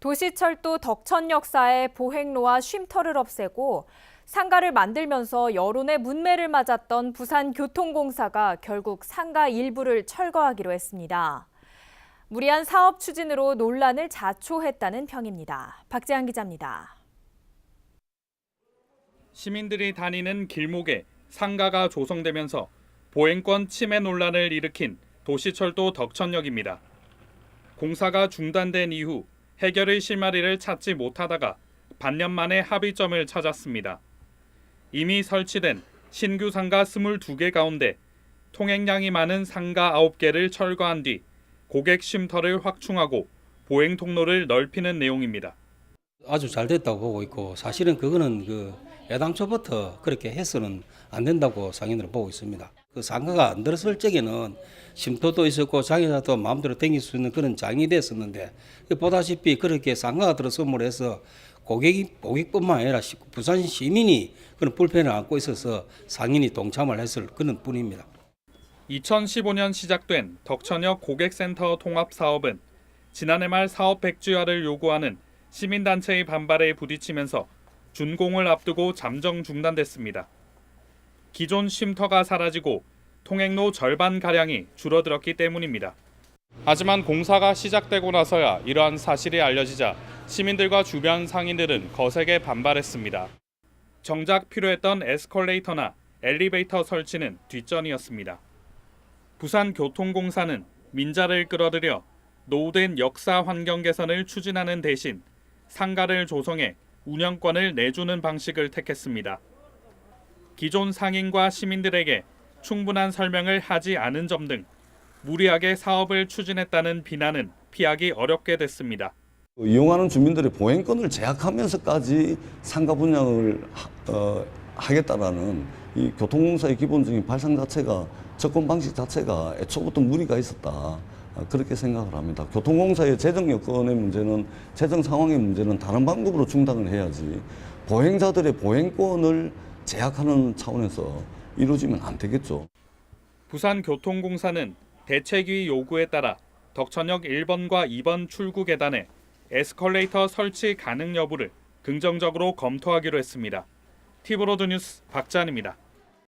도시철도 덕천 역사의 보행로와 쉼터를 없애고 상가를 만들면서 여론의 문매를 맞았던 부산교통공사가 결국 상가 일부를 철거하기로 했습니다. 무리한 사업 추진으로 논란을 자초했다는 평입니다. 박재한 기자입니다. 시민들이 다니는 길목에 상가가 조성되면서 보행권 침해 논란을 일으킨 도시철도 덕천역입니다. 공사가 중단된 이후 해결의 실마리를 찾지 못하다가 반년 만에 합의점을 찾았습니다. 이미 설치된 신규 상가 22개 가운데 통행량이 많은 상가 9개를 철거한 뒤 고객 쉼터를 확충하고 보행 통로를 넓히는 내용입니다. 아주 잘 됐다고 보고 있고 사실은 그거는 그 애당초부터 그렇게 해서는 안 된다고 상인들은 보고 있습니다. 그 상가가 안 들었을 적에는 쉼터도 있었고 장애자도 마음대로 댕길 수 있는 그런 장이 됐었는데 보다시피 그렇게 상가가 들어섬으로 해서 고객이 고객뿐만 아니라 시- 부산 시민이 그런 불편을 안고 있어서 상인이 동참을 했을 그런 뿐입니다. 2015년 시작된 덕천역 고객센터 통합 사업은 지난해 말 사업 백지화를 요구하는 시민단체의 반발에 부딪히면서 준공을 앞두고 잠정 중단됐습니다. 기존 쉼터가 사라지고 통행로 절반 가량이 줄어들었기 때문입니다. 하지만 공사가 시작되고 나서야 이러한 사실이 알려지자 시민들과 주변 상인들은 거세게 반발했습니다. 정작 필요했던 에스컬레이터나 엘리베이터 설치는 뒷전이었습니다. 부산교통공사는 민자를 끌어들여 노후된 역사 환경 개선을 추진하는 대신 상가를 조성해 운영권을 내주는 방식을 택했습니다. 기존 상인과 시민들에게 충분한 설명을 하지 않은 점 등 무리하게 사업을 추진했다는 비난은 피하기 어렵게 됐습니다. 이용하는 주민들의 보행권을 제약하면서까지 상가 분양을 하, 어, 하겠다라는 이 교통공사의 기본적인 발상 자체가 접근 방식 자체가 애초부터 무리가 있었다. 아, 그렇게 생각을 합니다. 교통공사의 재정 여건의 문제는 재정 상황의 문제는 다른 방법으로 중단을 해야지 보행자들의 보행권을 제약하는 차원에서 이루어지면 안 되겠죠. 부산교통공사는 대책위 요구에 따라 덕천역 1번과 2번 출구 계단에 에스컬레이터 설치 가능 여부를 긍정적으로 검토하기로 했습니다. 티브로드 뉴스 박찬입니다.